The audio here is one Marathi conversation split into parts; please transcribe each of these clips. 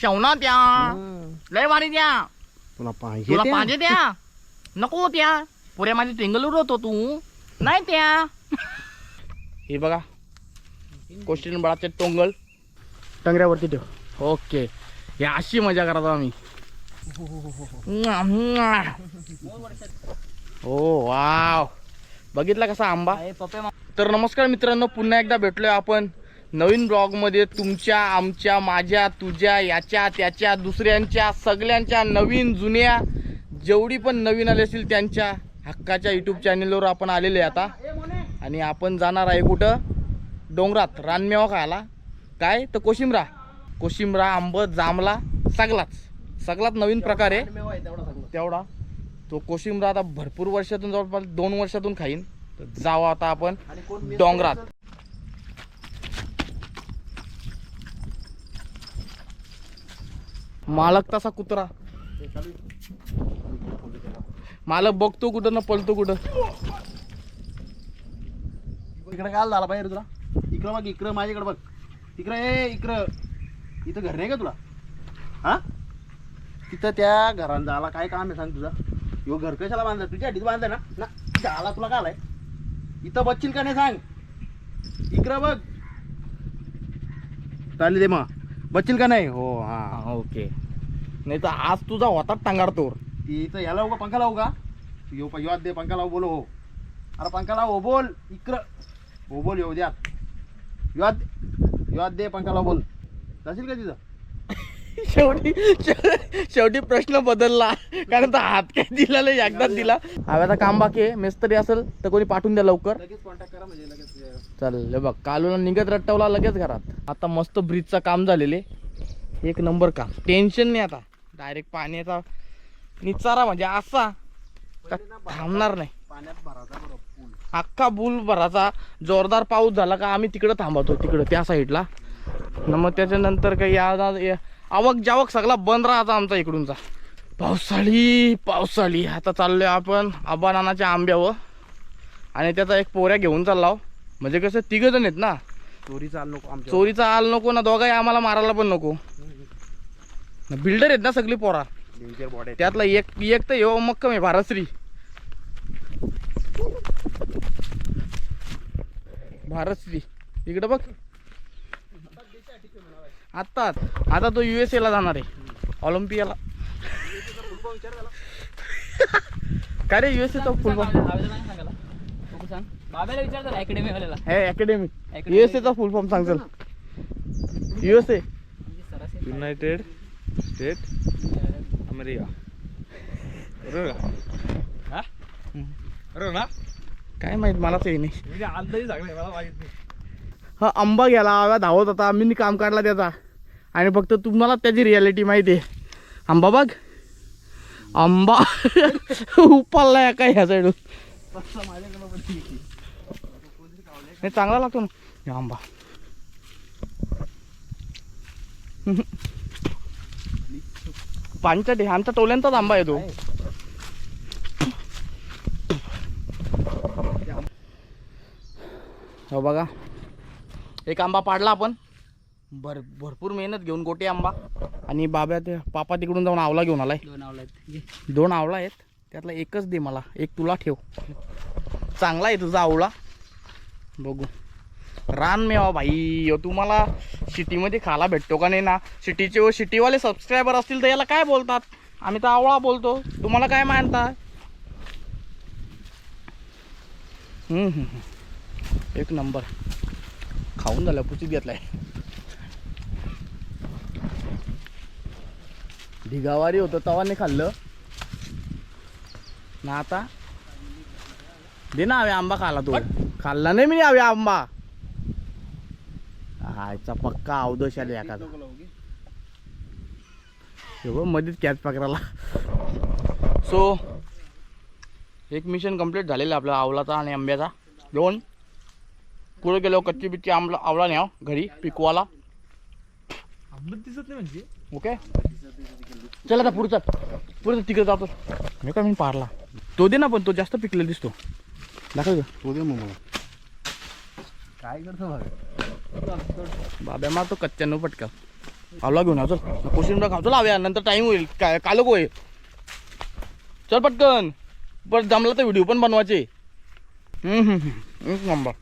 शेवना द्या. लय भारी द्या. तुला पाहिजे तुला ते? पाहिजे द्या नको त्या. पुऱ्या माझी टेंगलूर होतो तू. नाही त्या. हे बघा. कोस्टिन बळाचे टोंगल. टंगऱ्यावरती ठेव. ओके. हे अशी मजा करतो आम्ही. ओ वाव. बघितला कसा आंबा? तर नमस्कार मित्रांनो पुन्हा एकदा भेटलोय आपण. नवीन ब्लॉगमध्ये तुमच्या आमच्या माझ्या तुझ्या याच्या त्याच्या दुसऱ्यांच्या सगळ्यांच्या नवीन जुन्या जेवढी पण नवीन आले असतील त्यांच्या हक्काच्या यूट्यूब चॅनेलवर आपण आलेले आता. आणि आपण जाणार आहे कुठं? डोंगरात रानमेवा खायला. काय? तर कोशिमरा कोशिमरा आंब जांभला सगलाच सगळात नवीन प्रकार आहे. तेवढा तो कोशिमरा आता भरपूर वर्षातून जवळपास दोन वर्षातून खाईन. तर जाऊ आता आपण डोंगरात. मालक तसा कुत्रा. मालक बघतो कुठं ना पळतो कुठं. इकडे काय झाला पाहिजे रे तुला? इकडं बघ इकडं माझ्याकडे बघ. इकडं ए इकडं. इथं घर नाही का तुला? हा? तिथं त्या घरात झाला काय काम आहे सांग तुझा? यो घर कशाला बांधला? तुझ्या अडीच बांधलं ना? झाला तुला काय आलाय? इथं बच्चील का नाही सांग? इकडं बघ. चालेल दे मग. बच्चील का नाही? हो हा. हा ओके. नाही तर आज तुझा होता टांगार तोर. ती इथं याला लावू का? पंखा लावू का? यो यो आत दे पंखा लावू बोलो हो. अरे पंखा लाव हो बोल. इकडं. हो बोल येऊ द्या यो आत यो आत दे पंखा लाव बोल. जाशील का तिथं? शेवटी शेवटी प्रश्न बदलला. कारण तो हात काय दिला नाही एकदाच दिला. हव्याचा काम बाकी आहे. मिस्त्री असेल तर कोणी पाठवून द्या लवकर. लगेच कॉन्टॅक्ट करा म्हणजे लगेच चालेल हे बघ कालूला निघत रट्टवला लगेच घरात. आता मस्त ब्रिजचं काम झालेले एक नंबर काम. टेन्शन नाही आता. डायरेक्ट पाण्याचा निचारा म्हणजे असा. थांबणार नाही. पाण्यात भराचा बरोबर पूल. अख्खा बुल भराचा जोरदार पाऊस झाला का आम्ही तिकडं थांबवतो तिकडं त्या साईडला मग त्याच्यानंतर काही या या- आवक जावक सगळा बंद राहता आमचा इकडूनचा पावसाळी पावसाळी. आता चाललोय आपण आबा नानाच्या आंब्यावर. आणि त्याचा एक पोऱ्या घेऊन चाललाव म्हणजे कसं तिघ जण आहेत ना? चोरी चाल नको चोरीचा आल नको ना दोघाही आम्हाला मारायला पण नको. बिल्डर आहेत ना सगळी पोरा. त्यातला एक एक तर यो मक्कम आहे भारतश्री. भारतश्री. इकडे बघ. आत्ताच आता तो यू एस ला जाणार आहे. ऑलिम्पियाला. काय रे यू एस चा फुल फॉर्म बाबाला विचारतो अकॅडमी वाल्याला हे अकॅडमी यू एस चा फुल फॉर्म सांग चल U S A united state America बरोबर ना? काय माहीत मला माहीत नाही. हा आंबा गेला आव्या धावत होता. मी काम काढला त्याचा. आणि फक्त तुम्हाला त्याची रियालिटी माहिती आहे. आंबा बघ. आंबा. उपालला काय ह्या साईडून हे चांगला लागतो ना. आंबा. पाणीचा आमच्या टोल्यांचाच आंबा आहे तो. हो बघा. एक आंबा पाडला आपण. भर भरपूर मेहनत घेऊन गोटे आंबा. आणि बाब्या ते पापा तिकडून जाऊन आवला घेऊन आलाय. दोन आवलात दोन आवळा आहेत. त्यातला एकच दे मला. एक तुला ठेव. चांगला आहे तुझा आवळा. बघू. रान मेवा भाई. तुम्हाला सिटीमध्ये खायला भेटतो का नाही ना? सिटीचे व सिटीवाले सबस्क्रायबर असतील तर याला काय बोलतात? आम्ही तर आवळा बोलतो. तुम्हाला काय मानता. एक नंबर. खाऊन झालं पुचित घेतलाय. ढिगावारी होतं तवा नाही खाल्लं. ना आता? दे ना हवे आंबा खाला तू. खाल्ला नाही मी हवे आंबा. हायचा पक्का अवदोष आले एखादा. बघ मध्येच कॅच पकडायला सो एक मिशन कंप्लीट झालेलं आहे आपल्या आवलाचा आणि आंब्याचा. दोन पुढे गेलो कच्ची बिच्ची आंबला आवळा न्याव घरी पिकवाला. आंबट दिसत नाही म्हणजे? ओके? चल आता पुढचा. पुढे तिकडे जातो. मी काय मी पारला? तो दे ना पण तो जास्त पिकलेला दिसतो. दाखव गं. तो दे मग मला. काय करतो बघ बाब्या मारतो कच्च्यानं पटका आवला घेऊन चल. कोशिंबीर खाऊ चल आव्या. नंतर टाइम होईल. काय कालक होईल. चल पटकन. पण जमला तर व्हिडिओ पण बनवायचे. एक नंबर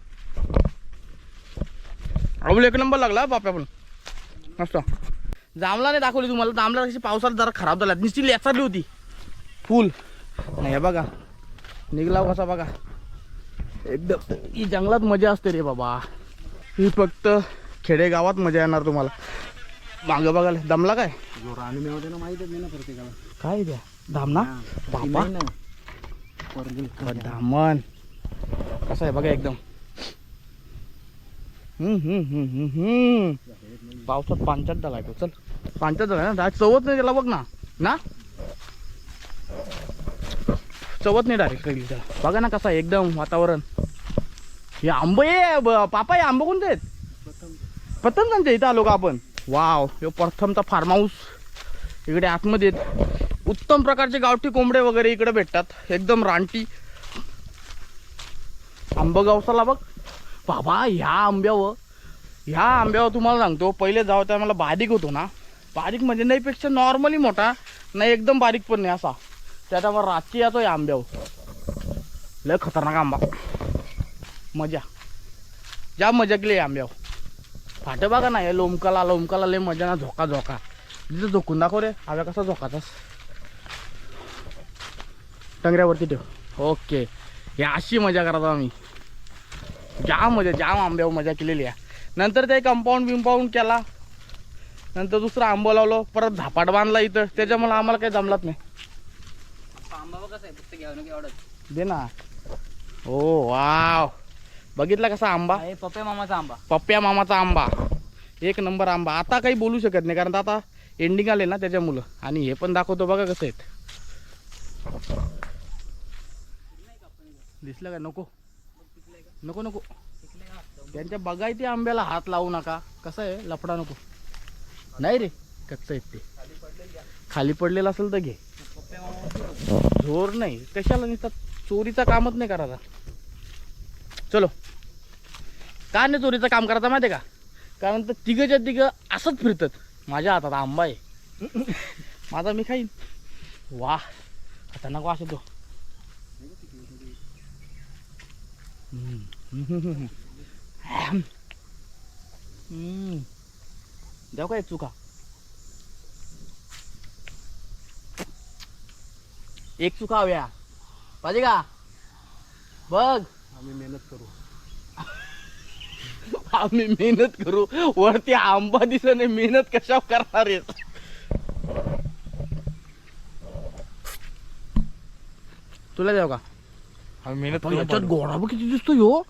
अवल एक नंबर लागला बाप्या पण. मस्त. जांभला नाही दाखवली तुम्हाला. जांभला कशी पावसात जरा खराब झाला नुसती लेचारली होती. फुल. नाही बघा. निघला कसा बघा. एकदम. ही जंगलात मजा असते रे बाबा. ही फक्त खेडेगावात मजा येणार तुम्हाला. मागं बघायला. दमला काय? काय द्या दामना बाबा दामन कसं आहे बघा एकदम. हम्म, हम्म, हम्म, हम्म. पावसात पांचात झालाय तो. चल. पांचात आहे ना चवत नाही त्याला बघ ना. ना? चवत नाही डायरेक्ट काही त्याला. बघा ना कसा आहे एकदम वातावरण. हे आंब आहे पापा हे आंब कोणते आहेत? प्रथम त्यांच्या इथं आलो का आपण? वाव हे प्रथमचा फार्म हाऊस इकडे आतमध्ये आहेत. उत्तम प्रकारचे गावठी कोंबडे वगैरे इकडे भेटतात. एकदम रानटी. आंबगावसाला बघ. बाबा ह्या आंब्यावर ह्या आंब्यावर तुम्हाला सांगतो पहिले जाऊ त्या मला बारीक होतो ना. बारीक म्हणजे नाहीपेक्षा नॉर्मली मोठा नाही एकदम बारीक पण नाही असा. त्याच्यावर रातची येतो या आंब्यावर. लय खतरनाक आंबा. मजा. ज्या मजा केली या आंब्यावर. फाटे बघा ना हे लोमकाला लोमकाला लय मजा ना झोका झोका. तिथं झोकून दाखव रे हव्या कसा झोकाचास टंगऱ्यावरती ठेव. ओके. हे अशी मजा करतो आम्ही. जाम मजा जाम आंब्यावर मजा केलेली आहे. नंतर ते कंपाऊंड बिंपाऊंड केला. नंतर दुसरा आंबा लावलो परत झापाट बांधला इथं. त्याच्यामुळे आम्हाला काही जमलाच नाही. दे ना. Oh wow. बघितला कसा आंबा? पप्पे मामाचा आंबा. पप्प्या मामाचा आंबा. एक नंबर आंबा. आता काही बोलू शकत नाही कारण आता एंडिंग आले ना त्याच्या मुलं आणि हे पण दाखवतो बघा कसं आहेत. दिसलं का? नको. नको नको. त्यांच्या बघायचे आंब्याला हात लावू नका. कसं आहे? लफडा नको. नाही रे कच्चं आहेत ते. खाली पडलेलं असेल तर घे. झोर नाही. कशाला नसतात चोरीचा कामच नाही करायचा चलो. का नाही चोरीचं काम करायचं माहिती आहे का? कारण तर तिघंच्या तिघं असंच फिरतात. माझ्या हातात आंबा आहे. माझा मी खाईन. वा. खतरनाक वास येतो हम्म. देऊ काय चुका एक चुका हव्या पाहिजे का बघ आम्ही मेहनत करू आम्ही मेहनत करू वरती आंबा नाही मेहनत कशा करणार आहेस तुला द्याव का आम्ही मेहनत याच्यात पाडू. गोडा बघ किती दिसतो ह्यो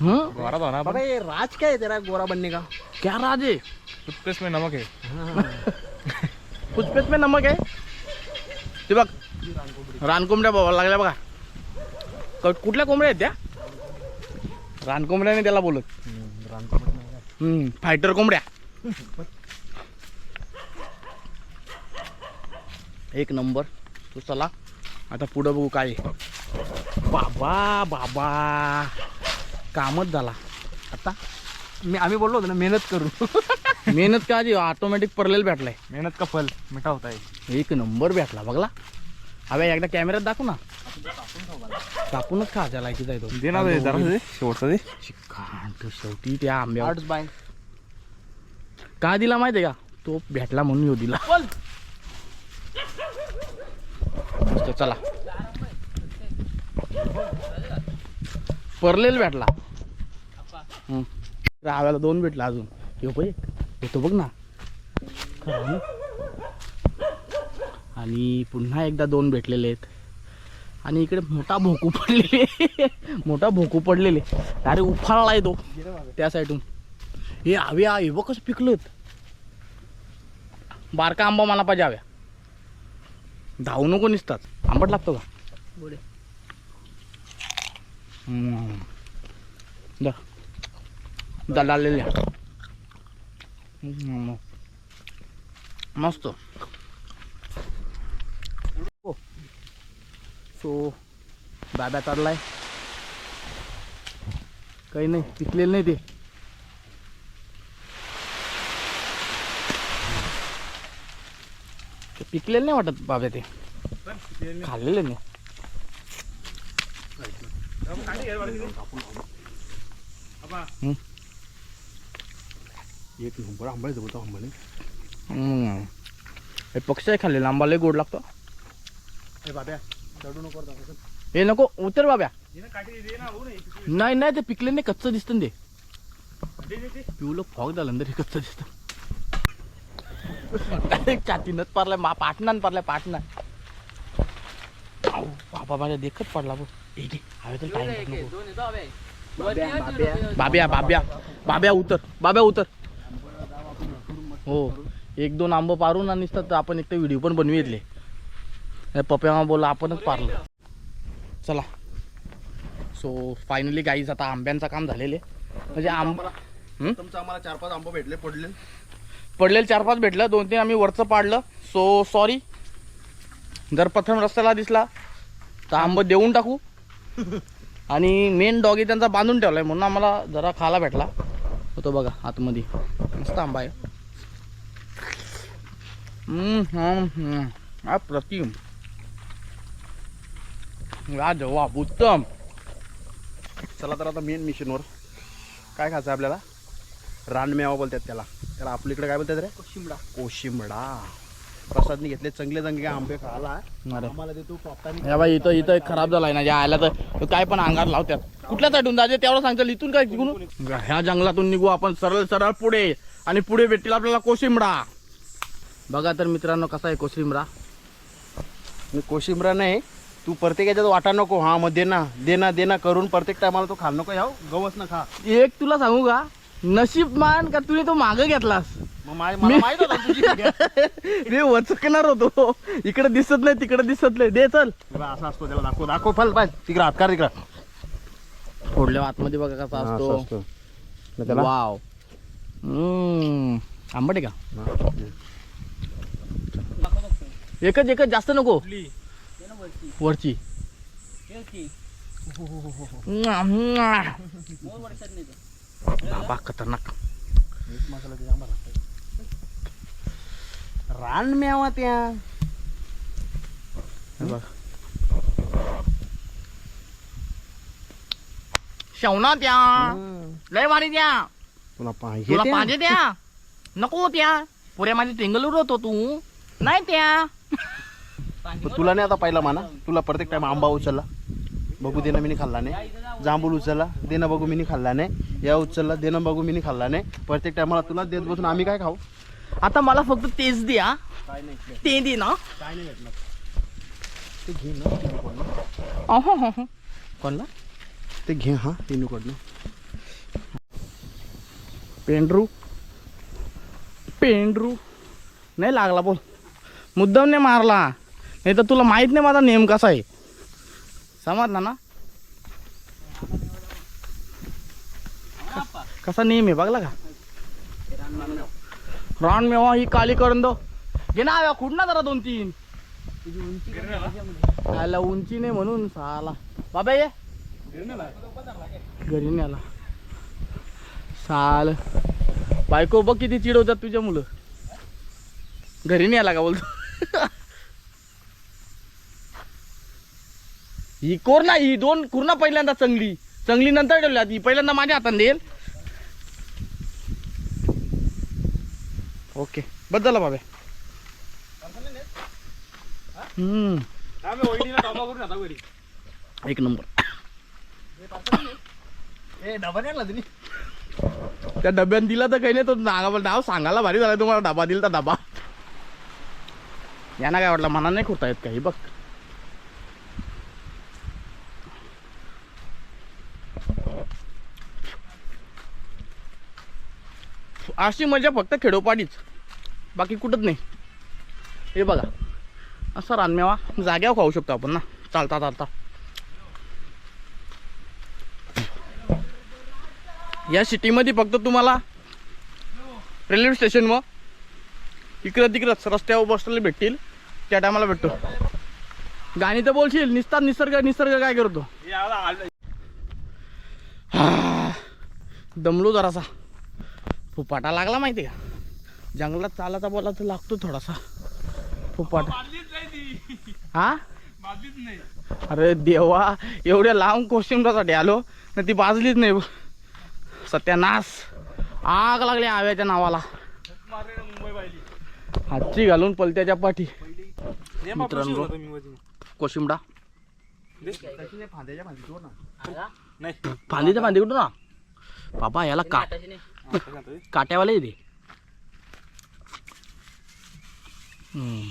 हं? गोरा तो ना आपण. बघा हे राज काय आहे तेरा गोरा बनने का? क्या राजे टूथपेस्ट में नमक है। कुचपेत में नमक आहे ते बघ रानकोंबड्या बाबा लागल्या बघा। क- कुठल्या कोंबड्या आहेत त्या? रानकोंबड्याने त्याला बोलत. हम्म, फायटर कोंबड्या. एक नंबर. तू चला. आता पुढं बघू काय आहे. बाबा बाबा. कामच झाला. आता मी आम्ही बोललो होतो ना मेहनत करू. मेहनत का आधी? ऑटोमॅटिक परलेल भेटलाय. मेहनत का फल? मिठा होता है एक नंबर भेटला बघला. हव्या एकदा कॅमेऱ्यात दाखव ना. कापूनच खा त्याला किती तो. दे ना शेवटचा दे. चिकन तो शेवटी त्या आर्ट्स बाय. का दिला माहितीये का? तो भेटला म्हणून येऊ दिला. चला. परलेल भेटला. हम्म. राहाव्याला दोन भेटला अजून. येऊ पाहिजे येतो बघ ना? आणि पुन्हा एकदा दोन भेटलेले आहेत. आणि इकडे मोठा भोकू पडलेले. मोठा भोकू पडलेले. अरे उफाळला आहे तो त्या साईडून. हे हवे हे बघ कसं पिकलं बारका आंबा मला पाहिजे हव्या धावू नको निसतात आंबट लागतो का? गोडे Да. Да, да, हम्म. मस्त सो दादा काढलाय काही नाही पिकलेलं नाही ते. पिकलेलं नाही वाटत बाब्या ते. खाल्लेले नाही. एक नंबर आंबा आहे जवळचा आंबा नाही हे पक्षी आहे खाल्लेला आंबा लय गोड लागतो. ए बाब्या चढू नको हे नको उतर बाब्या. नाही नाही ते पिकले नाही कच्चं दिसतं ना ते. पिवलं फॉग झालं ना हे कच्चं दिसतं. चातीनच पारलाय मा पाटणार पारलाय पाटणार बाबा माझ्या देखत पडला बघ. हवे तर एक नको. बाब्या, बाब्या. बाब्या उतर बाब्या उतर. हो एक दोन आंबं पारून आणि आपण एक व्हिडिओ पण बनवितले. पप्या बोला आपणच पारलो. चला. सो फायनली गाईज आता आंब्यांचं काम झालेले म्हणजे आंबा? तुमचं आम्हाला चार पाच आंबा भेटले पडले. पडलेलं चार पाच भेटलं दोन तीन आम्ही वरचं पाडलं. सो सॉरी जर प्रथम रस्त्याला दिसला तर आंबं देऊन टाकू. आणि मेन डॉगी त्यांचा बांधून ठेवलाय म्हणून आम्हाला जरा खायला भेटला. होतो बघा आतमध्ये. मस्त आंबा आहे. अप्रतिम लाजवाब उत्तम. चला तर आता मेन मिशनवर काय खायचं आपल्याला? रानमेवा बोलतात त्याला. त्याला आपल्या इकडे काय बोलतात रे? कोशिंबडा. कोशिंबडा. प्रसादने घेतले. चांगले चांगले आंबे अरे. आम्हाला टॉपटाने या बाई इथं इथं एक खराब झालाय ना ज्या आयला तर काय पण अंगार लावतात कुठल्या साईडून जायचे तेवढं सांगतो इथून काय तिकडून ह्या जंगलातून निघू आपण सरळ सरळ पुढे. आणि पुढे भेटतील आपल्याला कोशिंबडा. बघा तर मित्रांनो कसा आहे कोशिंबडा. मी कोशिंबरा नाही तू प्रत्येक याच्यात वाटा नको. हा मग दे ना दे ना दे ना करून प्रत्येक टायमाला तो खाल नको याव. गवस ना खा. एक तुला सांगू का? नशीब मान का तुने तो मागं घेतलास. मग मा- वचकणार होतो. इकडे दिसत नाही तिकडे दिसत नाही. दे चल. असा असतो त्याला दाखव दाखव फल पाय तिकडे हात कर तिकडं. फोडल्या आतमध्ये बघा कसा असतो. त्याला? वाव. हम्म. आंबट आहे का. एकच एकच जास्त नको. वरची. बाबा. खतरनाक. रान मेवा त्या. शेवना त्या. लय भारी द्या तुला पाहिजे तुला? पाहिजे त्या? नको त्या. पुऱ्या माझी टेंगलूर होतो तू. नाही त्या. तुला नाही आता पाहिला माना? तुला प्रत्येक टाइम आंबा उचलला. बघू दे ना मी खाल्ला नाही. जांभूळ उचलला. दे ना बघू मी खाल्ला नाही. या उचलला दे ना बघू मी खाल्ला नाही. प्रत्येक टायमाला तुला देत बसून आम्ही काय खाऊ? आता मला फक्त तेच द्या. काय नाही ते दे ना. काय नाही भेटणार. ते घे ना अहो हो, हो. कोणला? ते घे हा रेणूकडनं पेंडरू. पेंडरू. नाही लागला बोल. मुद्दाम नाही मारला. नाही तर तुला माहीत नाही माझा नेम कसा आहे. समजला ना? कसा नेम आहे बघला का? रान मेवा ही काली करंद घे ना आव्या खुड ना जरा दोन तीन. आला उंची नाही म्हणून साला. बाबा ये. घरी नाही आला साल. बायको बघ किती चिडवतात तुझ्या मुलं. घरी नाही आला का बोलतो? ही कोर ना ही दोन कुरणा पहिल्यांदा चांगली. चांगली नंतर ठेवल्या ती पहिल्यांदा माझ्या हातात देईल. ओके. बस झालं बाबा. हम्म. एक नंबर. त्या डब्यात दिला तर काही नाही तो नाव नाव सांगायला भारी झालं तुम्हाला डबा दिला तर डबा. यांना काय वाटलं मना नाही खुरता येत काही बघ. अशी मजा म्हणजे फक्त खेडोपाडीच. बाकी कुठंच नाही. हे बघा. असा रानमेवा. जाग्यावर खाऊ शकतो आपण ना. चालता चालता. या सिटीमध्ये फक्त तुम्हाला रेल्वे स्टेशनवर इकडं तिकडंच रस्त्यावर बसलेले भेटतील. त्या टायमाला भेटतो. गाणी तर बोलशील. निसतात निसर्ग निसर्ग काय करतो? दमलो जरासा. फुपाटा लागला माहिती का? जंगलात चालायचा बोला तर लागतो थोडासा. फुपाट. हा? अरे देवा एवढ्या लांब कोशिंबरासाठी आलो ना ती बाजलीच नाही सत्यानाश. आग लागली आव्याच्या नावाला. हातची घालून पलत्याच्या पाठी. मित्रांनो कोशिंबडा. फांद्याच्या फांदी सोड ना नाही फांदीच्या फांदी कुठं ना बाबा याला का काट्यावाला हम्म,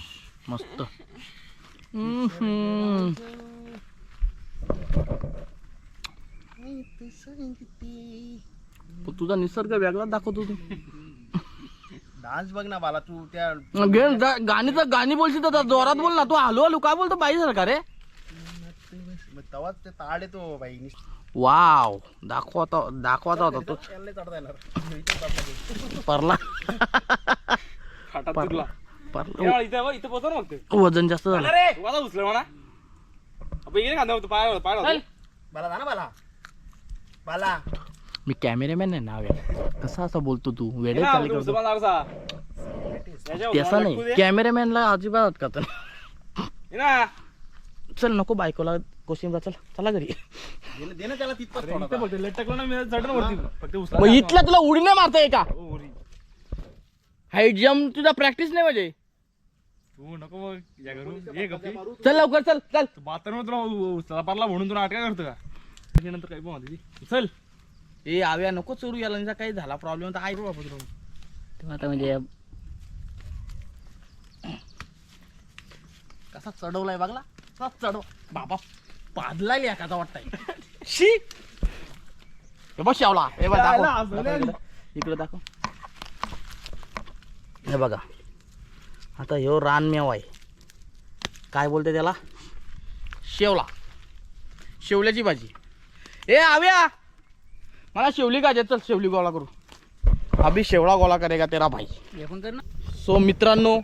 मस्त. तुझा निसर्ग वेगळा दाखवतो तू. डान्स बघ ना बाला तू त्या गाणी तर गाणी बोलशील तर जोरात बोल ना. तू हलू हलू काय बोलतो बाई सारखा रे? मग तेव्हाच ते ताड येतो बाई वाव दाखवता दाखवाचा होता तो. परला ना वजन जास्त झालं. उचल म्हणा. पाय पाय बाला ना बाला. बाला. मी कॅमेरामॅन आहे नाव आहे. कसा असं बोलतो तू? ना. याच्या तसं नाही. कॅमेरामॅनला अजिबात का तर. ना. चल नको बायकोला कोशिंबा चल चला घरी. मग इथल्या तुला उडी नाही मारता का. हाईट जम्प तुझा प्रॅक्टिस नाही म्हणजे. तू नको मग या घरून. ये गप्पी. चल लवकर चल चल. बाथरूम तुला उचला पारला म्हणून तुला अटका करतो का? पण होती चल. ए आव्या नको चोरू याला. यांचा काही झाला प्रॉब्लेम तर ऐकू बापा तुला तेव्हा आता म्हणजे कसा चढवलाय बघला? कसा चढव बाबा. पादलाय एखादा वाटताय. शी! हे बघ शावला हे बघ दाखव. इकडं. इकडं दाखव. हे बघा. आता ह्यो रानमेव आहे. काय बोलते त्याला? शेवला. शेवल्याची भाजी. ए आव्या! मला शेवली का चल शेवली गोळा करू. अभि शेवळा गोळा करेगा तेरा भाई. हे पण कर ना. सो मित्रांनो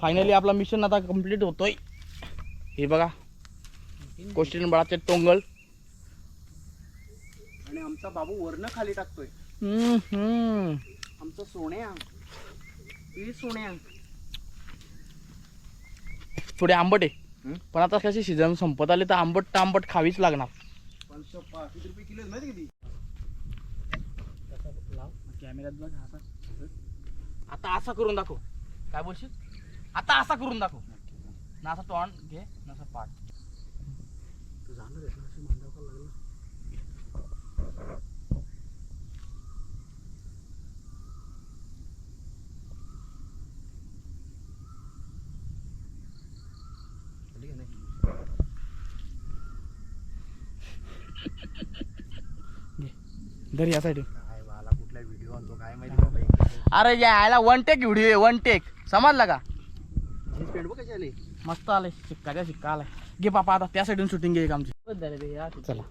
फायनली आपला मिशन आता कंप्लीट होतोय. हे बघा. कोस्टिन बळाचे टोंगल. आणि आमचा बाबू वरनं खाली टाकतोय. हम्म, हम्म. आमचं सोन्या. ई सोन्या. थोडे आंबट आहे? पण आता कशी सीझन संपत आले तर आंबट तांबट खावीच लागणार. कॅमेऱ्यात बघ आता आता असा करून दाखव. काय बोलशील? आता असा करून दाखव. ना असा तोंड घे ना असा पाठ तू जाणार आहेस ना अशी मांडावं लागलं या. साईड काय बाला कुठला व्हिडिओ आणतो काय माहिती बाबा एक अरे यायला one take video one take समजला का? मस्त आले शिक्काच्या शिक्का आलाय. घे पापा आता त्या साईडून शूटिंग घे आमची. चला.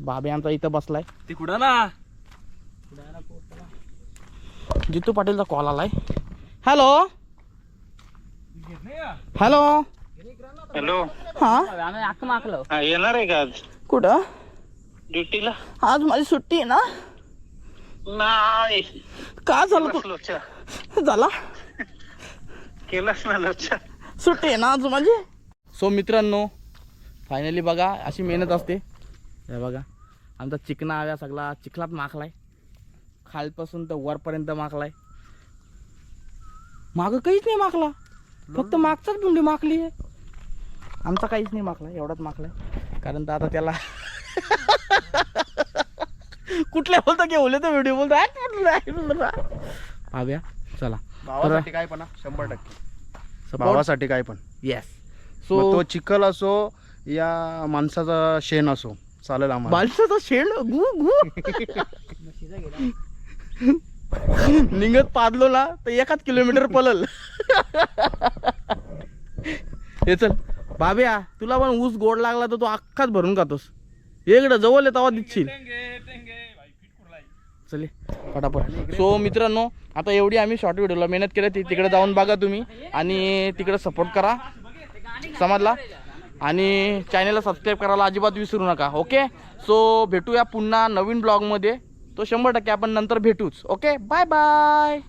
बाबे आमचा इथं बसलाय. ते कुठं ना? जितू पाटीलचा कॉल आलाय. हॅलो? हॅलो हॅलो हा? आम्ही अख्ख माकलो हा येणार आहे का आज? कुठं? ड्युटीला? आज माझी सुट्टी आहे ना? नाही. का झालं लोचा तू झाला? केलास ना लोचा सुट्टी आहे ना आज माझी? सो मित्रांनो फायनली बघा अशी मेहनत असते. हे बघा. आमचा चिकना आव्या सगळा. चिखलात माखलाय. खालपासून तर वरपर्यंत माखलाय. मागं काहीच नाही माखला. फक्त मागचाच बुंडी माखली आहे. आमचा काहीच नाही माखला. एवढाच माखलाय. कारण तर आता त्याला कुठल्या बोलतो की ओले तर व्हिडिओ बोलतो. आव्या चला. भावासाठी काय पण शंभर टक्के. भावासाठी काय पण. येस सो तो चिखल असो या माणसाचा शेण असो. चालेल आम्हाला. माणसाचा शेण गु गु. निघत पादलो ना तर एकाच किलोमीटर पलल. हे चल बाब्या तुला पण ऊस गोड लागला तर तू अख्खाच भरून खातोस. इकडं जवळ आहे तेव्हा दिसशील. चले पटापट. सो मित्रांनो आता एवढी आम्ही शॉर्ट व्हिडिओला मेहनत केली. ती तिकडे जाऊन बघा तुम्ही आणि तिकडे सपोर्ट करा. समजला? आणि चॅनलला सबस्क्राईब करायला अजिबात विसरू नका ओके सो भेटूया पुन्हा नवीन ब्लॉगमध्ये तो शंभर टक्के आपण नंतर भेटूच ओके बाय बाय